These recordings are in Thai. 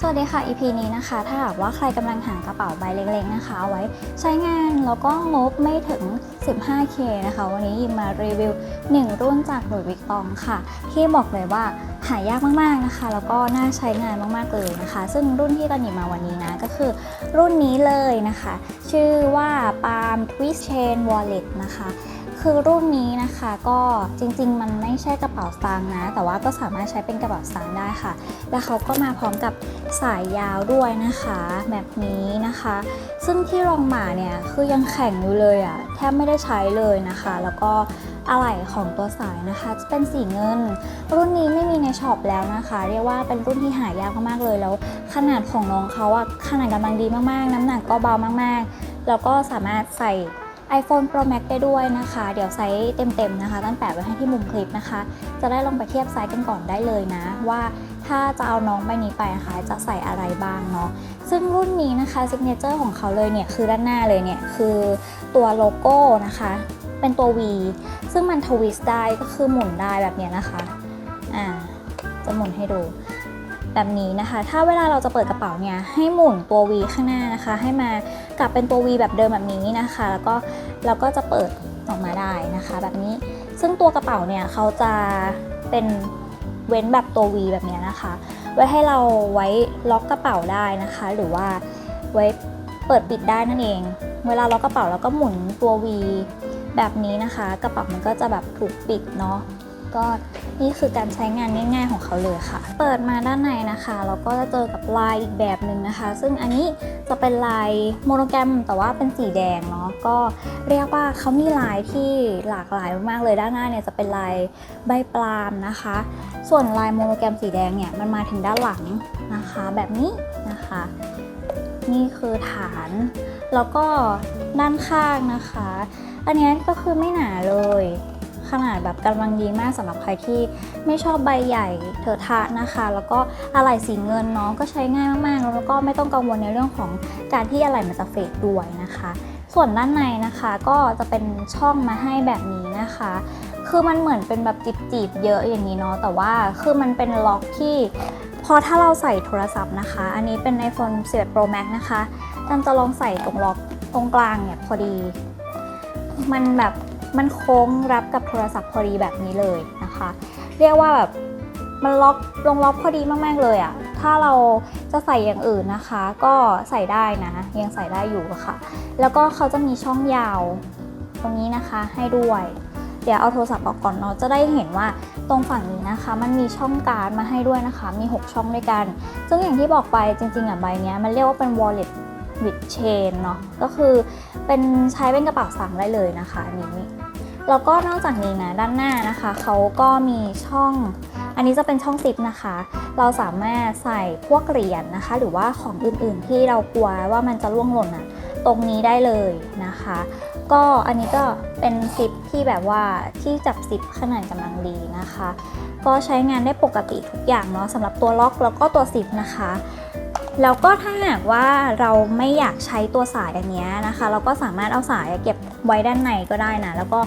สวัสดีค่ะ EP นี้นะคะ ถ้าหากว่าใครกำลังหากระเป๋าใบเล็กๆนะคะไว้ใช้งาน แล้วก็งบไม่ถึง 15K นะคะ วันนี้ยิมมารีวิว 1 รุ่นจากหลุยส์วิกตองค่ะ ที่บอกเลยว่าหายากมากๆนะคะ แล้วก็น่าใช้งานมากๆเลยนะคะ ซึ่งรุ่นที่ตอนหยิบมาวันนี้นะ ก็คือรุ่นนี้เลยนะคะ ชื่อว่า Palm Twist Chain Wallet นะคะ คือรุ่นนี้นะคะก็จริงๆ มันไม่ใช่กระเป๋าสตางค์นะ แต่ว่าก็สามารถใช้เป็นกระเป๋าสตางค์ได้ค่ะ แล้วเขาก็มาพร้อมกับสายยาวด้วยนะคะแบบนี้นะคะ ซึ่งที่รองหมาเนี่ยคือยังแข็งอยู่เลยอะ่ะแทบไม่ได้ใช้เลยนะคะ แล้วก็อะไหล่ของตัวสายนะคะ จะเป็นสีเงิน รุ่นนี้ไม่มีในช็อปแล้วนะคะ เรียกว่าเป็นรุ่นที่หายากมากๆเลยแล้วขนาดของน้องเขาอะขนาดกำลังดีมากๆ น้ำหนักก็เบามากๆ แล้วก็สามารถใส่ iPhone Pro Max ได้ด้วยนะคะ เดี๋ยวไซส์เต็มๆนะคะตั้งแปะไว้ให้ที่มุมคลิปนะคะ จะได้ลองไปเทียบไซส์กันก่อนได้เลยนะ ว่าถ้าจะเอาน้องใบนี้ไปนะคะ จะใส่อะไรบ้างเนาะซึ่งรุ่นนี้นะคะซิกเนเจอร์ของเขาเลยเนี่ยคือด้านหน้าเลยเนี่ยคือตัวโลโก้นะคะ เป็นตัว V ซึ่งมันทวิสต์ได้ก็คือหมุนได้แบบเนี้ยนะคะอ่าจะหมุนให้ดู แบบนี้นะคะ ถ้าเวลาเราจะเปิดกระเป๋าเนี่ยให้หมุนตัว V ข้างหน้านะคะ ให้มากลับเป็นตัว V แบบเดิมแบบนี้นะคะ แล้วก็เราก็จะเปิดออกมาได้นะคะ แบบนี้ซึ่งตัวกระเป๋าเนี่ยเขาจะเป็นเว้นแบบตัว V แบบนี้นะคะ ไว้ให้เราไว้ล็อกกระเป๋าได้นะคะ หรือว่าไว้เปิดปิดได้นั่นเอง เวลาล็อกกระเป๋าแล้วก็หมุนตัว V แบบนี้นะคะ กระเป๋ามันก็จะแบบถูกปิดเนาะ ก็นี่คือการใช้งานง่าย ๆ ของเขาเลยค่ะ เปิดมาด้านในนะคะเราก็จะเจอกับลายอีกแบบหนึ่งนะคะ ซึ่งอันนี้จะเป็นลายโมโนแกรมแต่ว่าเป็นสีแดงเนาะก็เรียกว่าเขามีลายที่หลากหลายมากๆเลยด้านหน้าเนี่ยจะเป็นลายใบปลาล์มนะคะ ส่วนลายโมโนแกรมสีแดงเนี่ยมันมาถึงด้านหลังนะคะ แบบนี้นะคะ นี่คือฐาน แล้วก็ด้านข้างนะคะ อันนี้ก็คือไม่หนาเลย ขนาดแบบกำลังดีมากสำหรับใครที่ไม่ชอบใบใหญ่เถอะทะนะคะ แล้วก็อะไหล่สีเงินเนาะก็ใช้ง่ายมากๆ แล้วก็ไม่ต้องกังวลในเรื่องของการที่อะไหล่มันจะเฟดด้วยนะคะ ส่วนด้านในนะคะก็จะเป็นช่องมาให้แบบนี้นะคะ คือมันเหมือนเป็นแบบจีบๆเยอะอย่างนี้เนาะแต่ว่าคือมันเป็นล็อกที่พอถ้าเราใส่โทรศัพท์นะคะ อันนี้เป็น iPhone 11 Pro Max นะคะจันจะลองใส่ตรงล็อกตรงกลางเนี่ยพอดี มันแบบ มันโค้งรับกับโทรศัพท์พอดีแบบนี้เลยนะคะ เรียกว่าแบบมันล็อกลงล็อกพอดีมาก ๆ เลยอะ่ะ ถ้าเราจะใส่อย่างอื่นนะคะ ก็ใส่ได้นะ ยังใส่ได้อยู่ค่ะ แล้วก็เขาจะมีช่องยาวตรงนี้นะคะให้ด้วย เดี๋ยวเอาโทรศัพท์ออกก่อนเนาะ จะได้เห็นว่าตรงฝั่งนี้นะคะ มันมีช่องการ์ดมาให้ด้วยนะคะ มี 6 ช่องด้วยกัน ซึ่งอย่างที่บอกไปจริงๆอะใบนี้มันเรียกว่าเป็น wallet with chain เนาะก็คือเป็นใช้เป็นกระเป๋าสั่งได้เลยนะคะอันนี้แล้วก็นอกจากนี้นะด้านหน้านะคะเขาก็มีช่อง อันนี้จะเป็นช่องซิปนะคะ เราสามารถใส่พวกเหรียญนะคะ หรือว่าของอื่นๆที่เรากลัวว่ามันจะล่วงหล่นอะตรงนี้ได้เลยนะคะ ก็อันนี้ก็เป็นซิปที่แบบว่าที่จับซิปขนาดกำลังดีนะคะ ก็ใช้งานได้ปกติทุกอย่างเนาะสำหรับตัวล็อกแล้วก็ตัวซิปนะคะ แล้วก็ถ้าหากว่าเราไม่อยากใช้ตัวสายอันนี้นะคะ เราก็สามารถเอาสายเก็บไว้ด้านในก็ได้นะ แล้วก็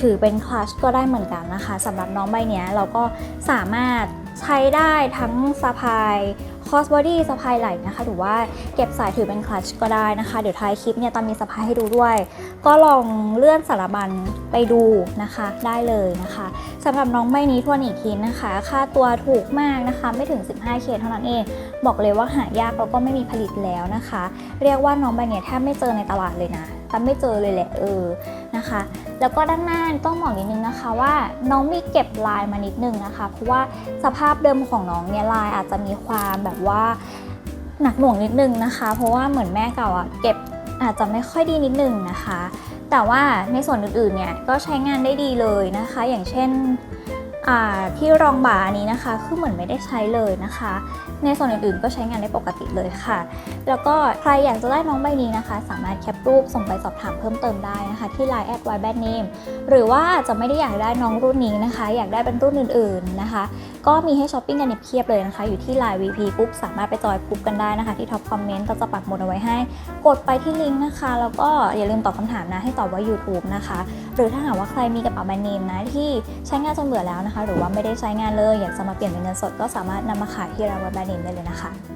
ถือเป็นคลัชก็ได้เหมือนกันนะคะสำหรับน้องใบเนี้ยเราก็สามารถใช้ได้ทั้งสะพาย คอสบอดี้สะพายไหล่นะคะ หรือว่าเก็บสายถือเป็นคลัชก็ได้นะคะ เดี๋ยวท้ายคลิปเนี่ยตอนมีสะพายให้ดูด้วย ก็ลองเลื่อนสารบัญไปดูนะคะได้เลยนะคะสำหรับน้องใบนี้ทวนอีกทีนะคะ ค่าตัวถูกมากนะคะไม่ถึง 15K เท่านั้นเอง บอกเลยว่าหายากแล้วก็ไม่มีผลิตแล้วนะคะ เรียกว่าน้องใบเนี้ยแทบไม่เจอในตลาดเลยนะแต่ไม่เจอเลยแหละเออนะคะ แล้วก็ด้านหน้าต้องบอกนิดนึงนะคะว่าน้องมีเก็บลายมานิดนึงนะคะ เพราะว่าสภาพเดิมของน้องเนี่ยลายอาจจะมีความแบบว่าหนักหน่วงนิดนึงนะคะ เพราะว่าเหมือนแม่เก่าอะเก็บอาจจะไม่ค่อยดีนิดนึงนะคะ แต่ว่าในส่วนอื่นๆเนี่ยก็ใช้งานได้ดีเลยนะคะ อย่างเช่น ที่รองบ่าอันนี้นะคะ คือเหมือนไม่ได้ใช้เลยนะคะ ในส่วนอื่นๆก็ใช้งานได้ปกติเลยค่ะ แล้วก็ใครอยากจะได้น้องใบนี้นะคะ สามารถแคปรูปส่งไปสอบถามเพิ่มเติมได้นะคะ ที่ Line แอดไวแบนเนมหรือว่าจะไม่ได้อยากได้น้องรุ่นนี้นะคะ อยากได้เป็นรุ่นอื่นๆนะคะ ก็มีให้ช้อปปิ้งกันเนี่ยเพียบเลยนะคะ อยู่ที่ Line VP ปุ๊บสามารถไปจอยปุ๊บกันได้นะคะ ที่ท็อปคอมเมนต์เราจะปักหมุดเอาไว้ให้ กดไปที่ลิงก์นะคะ แล้วก็อย่าลืมตอบคำถามนะ ให้ตอบว่า YouTube นะคะ หรือถ้าหากว่าใครมีกระเป๋าแบรนด์เนมนะ ที่ใช้งานจนเบื่อแล้วนะคะ หรือว่าไม่ได้ใช้งานเลยอยากจะมาเปลี่ยนเป็นเงินสดก็สามารถนำมาขายที่ร้านแบรนด์เนมได้เลยนะคะ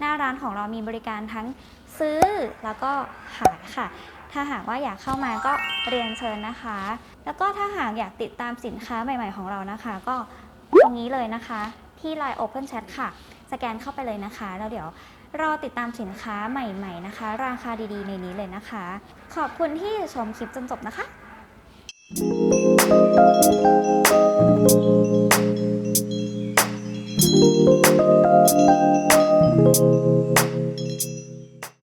หน้าร้านของเรามีบริการทั้งซื้อแล้วก็ขายค่ะ ถ้าหากว่าอยากเข้ามาก็เรียนเชิญนะคะ แล้วก็ถ้าหากอยากติดตามสินค้าใหม่ๆของเรานะคะ ก็ตรงนี้เลยนะคะ ที่ Line Open Chat ค่ะ สแกนเข้าไปเลยนะคะ แล้วเดี๋ยวรอติดตามสินค้าใหม่ๆนะคะ ราคาดีๆ ในนี้เลยนะคะ ขอบคุณที่ชมคลิปจนจบนะคะ Thank